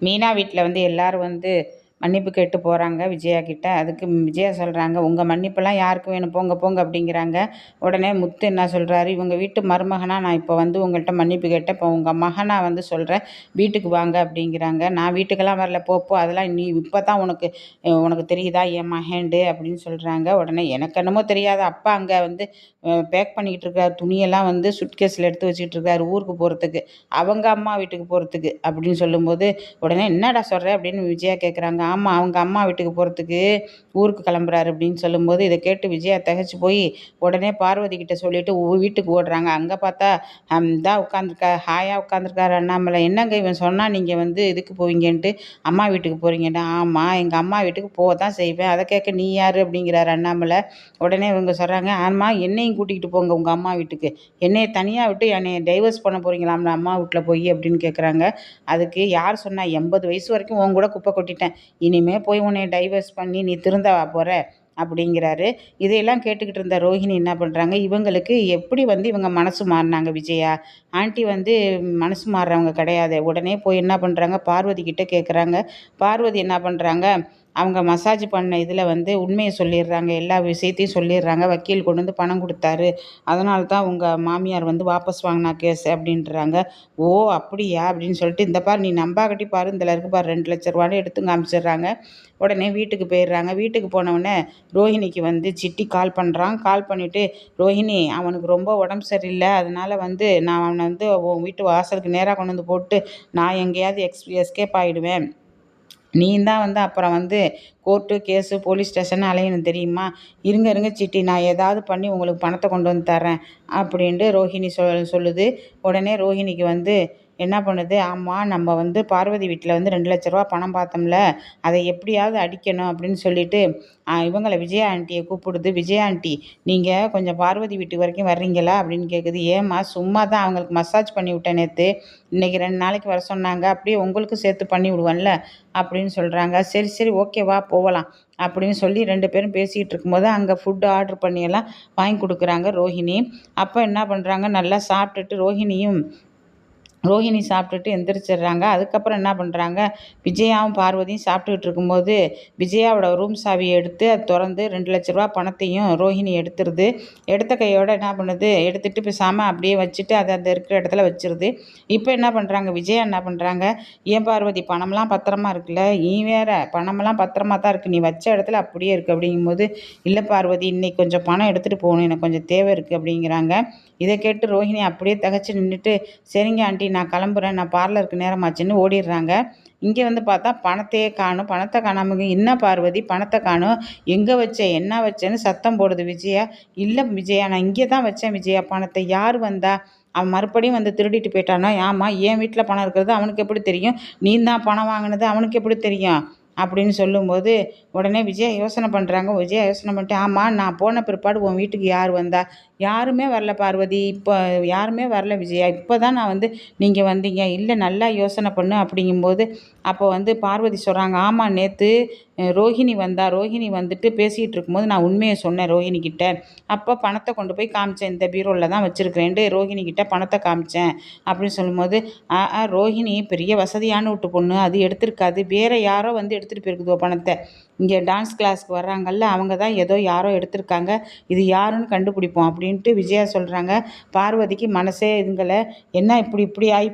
மீனா வீட்டில் வந்து எல்லோரும் வந்து மன்னிப்பு கேட்டு போகிறாங்க விஜயா கிட்ட. அதுக்கு விஜயா சொல்கிறாங்க உங்கள் மன்னிப்பெல்லாம் யாருக்கு வேணும்? போங்க போங்க அப்படிங்கிறாங்க. உடனே முத்து என்ன சொல்கிறாரு இவங்க வீட்டு மருமகனாக நான் இப்போ வந்து உங்கள்கிட்ட மன்னிப்பு கேட்டேன். இப்போ உங்கள் மகனாக வந்து சொல்கிறேன் வீட்டுக்கு வாங்க அப்படிங்கிறாங்க. நான் வீட்டுக்கெல்லாம் வரல. போப்போ அதெல்லாம் நீ இப்போ தான் உனக்கு உனக்கு தெரியுதா? என் மகேண்டு அப்படின்னு சொல்கிறாங்க உடனே எனக்கு என்னமோ தெரியாத. அப்பா அங்கே வந்து பேக் பண்ணிக்கிட்டு இருக்காரு. துணியெல்லாம் வந்து சுட்கேஸில் எடுத்து வச்சுக்கிட்டு இருக்காரு ஊருக்கு போகிறதுக்கு அவங்க அம்மா வீட்டுக்கு போகிறதுக்கு அப்படின்னு சொல்லும்போது உடனே என்னடா சொல்கிறேன் அப்படின்னு விஜயா கேட்குறாங்க ஆமாம் அவங்க அம்மா வீட்டுக்கு போகிறதுக்கு ஊருக்கு கிளம்புறாரு அப்படின்னு சொல்லும்போது இதை கேட்டு விஜயா தகச்சு போய் உடனே பார்வதி கிட்ட சொல்லிட்டு வீட்டுக்கு ஓடுறாங்க. அங்கே பார்த்தா தான் உட்காந்துருக்கா ஹாயாக உட்காந்துருக்காரு அண்ணாமலை. என்னங்க இவன் சொன்னால் நீங்கள் வந்து இதுக்கு போவீங்கன்ட்டு? அம்மா வீட்டுக்கு போகிறீங்கன்ட்டு ஆமாம் எங்கள் அம்மா வீட்டுக்கு போக தான் செய்வேன். அதை கேட்க நீ யார்? அப்படிங்கிறாரு அண்ணாமலை. உடனே இவங்க சொல்கிறாங்க ஆமாம் என்னையும் கூட்டிகிட்டு போங்க உங்கள் அம்மா வீட்டுக்கு. என்னையை தனியாக விட்டு என்னை டைவர்ஸ் பண்ண போகிறீங்களாம்ல அம்மா வீட்டில் போய் அப்படின்னு கேட்குறாங்க அதுக்கு யார் சொன்னா எண்பது வயசு வரைக்கும் உன் கூட குப்பை கொட்டிட்டேன். இனிமேல் போய் உன்னை டைவர்ஸ் பண்ணி நீ திருந்தவா போகிற அப்படிங்கிறாரு. இதையெல்லாம் கேட்டுக்கிட்டு இருந்த ரோஹிணி என்ன பண்ணுறாங்க இவங்களுக்கு எப்படி வந்து இவங்க மனசு மாறினாங்க விஜயா? ஆண்டி வந்து மனசு மாறுறவங்க கிடையாது. உடனே போய் என்ன பண்ணுறாங்க பார்வதி கிட்டே கேட்குறாங்க பார்வதி என்ன பண்ணுறாங்க அவங்க மசாஜ் பண்ண இதில் வந்து உண்மையை சொல்லிடுறாங்க எல்லா விஷயத்தையும் சொல்லிடுறாங்க வக்கீல் கொண்டு வந்து பணம் கொடுத்தாரு. அதனால தான் உங்கள் மாமியார் வந்து வாபஸ் வாங்கினா கேஸ் அப்படின்றாங்க. ஓ அப்படியா? அப்படின்னு சொல்லிட்டு இந்த பார் நீ நம்பாகட்டி பாரு இதில் இருக்கு பாரு ரெண்டு லட்ச ரூபான்னு எடுத்து காமிச்சிடுறாங்க. உடனே வீட்டுக்கு போயிடுறாங்க. வீட்டுக்கு போனவுடனே ரோஹிணிக்கு வந்து சிட்டி கால் பண்ணுறான் கால் பண்ணிவிட்டு ரோஹிணி அவனுக்கு ரொம்ப உடம்பு சரியில்லை. அதனால் வந்து நான் அவனை வந்து உன் வீட்டு வாசலுக்கு நேராக கொண்டு வந்து போட்டு நான் எங்கேயாவது எக்ஸ் எஸ்கேப் ஆகிடுவேன் நீ தான் வந்து அப்புறம் வந்து கோர்ட்டு கேஸு போலீஸ் ஸ்டேஷன் அலையணும் தெரியுமா? இருங்க இருங்க சிட்டி நான் ஏதாவது பண்ணி உங்களுக்கு பணத்தை கொண்டு வந்து தரேன் அப்படின்ட்டு ரோஹிணி சொல் சொல்லுது. உடனே ரோஹிணிக்கு வந்து என்ன பண்ணுது? ஆமாம் நம்ம வந்து பார்வதி வீட்டில் வந்து ரெண்டு லட்ச ரூபா பணம் பார்த்தோம்ல அதை எப்படியாவது அடிக்கணும் அப்படின்னு சொல்லிட்டு இவங்களை விஜயா ஆண்டியை கூப்பிடுது. விஜயா ஆண்டி நீங்கள் கொஞ்சம் பார்வதி வீட்டு வரைக்கும் வர்றீங்களா அப்படின்னு கேட்குது ஏம்மா சும்மா தான் அவங்களுக்கு மசாஜ் பண்ணி விட்டேன் நேற்று இன்றைக்கி ரெண்டு நாளைக்கு வர சொன்னாங்க. அப்படியே உங்களுக்கும் சேர்த்து பண்ணி விடுவேன்ல அப்படின்னு சொல்கிறாங்க சரி சரி ஓகேவா போகலாம் அப்படின்னு சொல்லி ரெண்டு பேரும் பேசிகிட்டு இருக்கும்போது அங்கே ஃபுட்டு ஆர்டர் பண்ணியெல்லாம் வாங்கி கொடுக்குறாங்க ரோஹிணி. அப்போ என்ன பண்ணுறாங்க நல்லா சாப்பிட்டுட்டு ரோஹிணியும் ரோஹிணி சாப்பிட்டுட்டு எந்திரிச்சிடுறாங்க. அதுக்கப்புறம் என்ன பண்ணுறாங்க விஜயாவும் பார்வதியும் சாப்பிட்டுக்கிட்டு இருக்கும்போது விஜயாவோட ரூம் சாவியை எடுத்து அதை திறந்து ரெண்டு லட்ச ரூபா பணத்தையும் ரோஹிணி எடுத்துருது. எடுத்த கையோடு என்ன பண்ணுது? எடுத்துகிட்டு பேசாமல் அப்படியே வச்சுட்டு அதை அந்த இருக்கிற இடத்துல வச்சிருது. இப்போ என்ன பண்ணுறாங்க விஜயா என்ன பண்ணுறாங்க ஏன் பார்வதி பணம்லாம் பத்திரமா இருக்குல்ல? நீ வேற பணமெல்லாம் பத்திரமா தான் இருக்குது நீ வச்ச இடத்துல அப்படியே இருக்குது அப்படிங்கும்போது இல்லை பார்வதி இன்னைக்கு கொஞ்சம் பணம் எடுத்துகிட்டு போகணும். எனக்கு கொஞ்சம் தேவை இருக்குது அப்படிங்கிறாங்க. இதை கேட்டு ரோஹிணி அப்படியே தகச்சு நின்றுட்டு சரிங்க ஆண்டி நான் கிளம்புறேன் நான் பார்லருக்கு நேரமாச்சுன்னு ஓடிடுறாங்க. இங்கே வந்து பார்த்தா பணத்தையே காணும். பணத்தை காணாமல் என்ன பார்வதி பணத்தை காணும்? எங்கே வச்ச? என்ன வச்சேன்னு சத்தம் போடுது விஜயா. இல்லை விஜயா நான் இங்கே தான் வச்சேன் விஜயா. பணத்தை யார் வந்தா? அவன் மறுபடியும் வந்து திருடிட்டு போயிட்டானா? ஆமாம் என் வீட்டில் பணம் இருக்கிறது அவனுக்கு எப்படி தெரியும்? நீ தான் பணம் வாங்கினது அவனுக்கு எப்படி தெரியும்? அப்படின்னு சொல்லும்போது உடனே விஜயா யோசனை பண்ணுறாங்க விஜயா யோசனை பண்ணிட்டு ஆமாம் நான் போன பிற்பாடு உன் வீட்டுக்கு யார் வந்தா? யாருமே வரல பார்வதி. இப்போ யாருமே வரல விஜயா. இப்போ தான் நான் வந்து நீங்கள் வந்தீங்க. இல்லை நல்லா யோசனை பண்ணு. அப்படிங்கும்போது அப்போ வந்து பார்வதி சொல்கிறாங்க ஆமாம் நேற்று ரோஹிணி வந்தா ரோஹிணி வந்துட்டு பேசிகிட்டு இருக்கும்போது நான் உண்மையை சொன்னேன் ரோஹிணி கிட்ட அப்போ பணத்தை கொண்டு போய் காமிச்சேன் இந்த பீரோவில் தான் வச்சுருக்கிறேன்ட்டு ரோஹிணி கிட்ட பணத்தை காமிச்சேன் அப்படின்னு சொல்லும்போது ஆ ரோஹிணி பெரிய வசதியான விட்டு பொண்ணு அது எடுத்திருக்காது வேறு யாரோ வந்து எடுத்துகிட்டு போயிருக்குதோ பணத்தை. இங்கே டான்ஸ் கிளாஸ்க்கு வர்றாங்கல்ல அவங்க தான் ஏதோ யாரோ எடுத்திருக்காங்க இது யாருன்னு கண்டுபிடிப்போம் அப்படின்ட்டு விஜயா சொல்கிறாங்க பார்வதிக்கு மனசே இதுங்களை என்ன இப்படி இப்படி ஆகி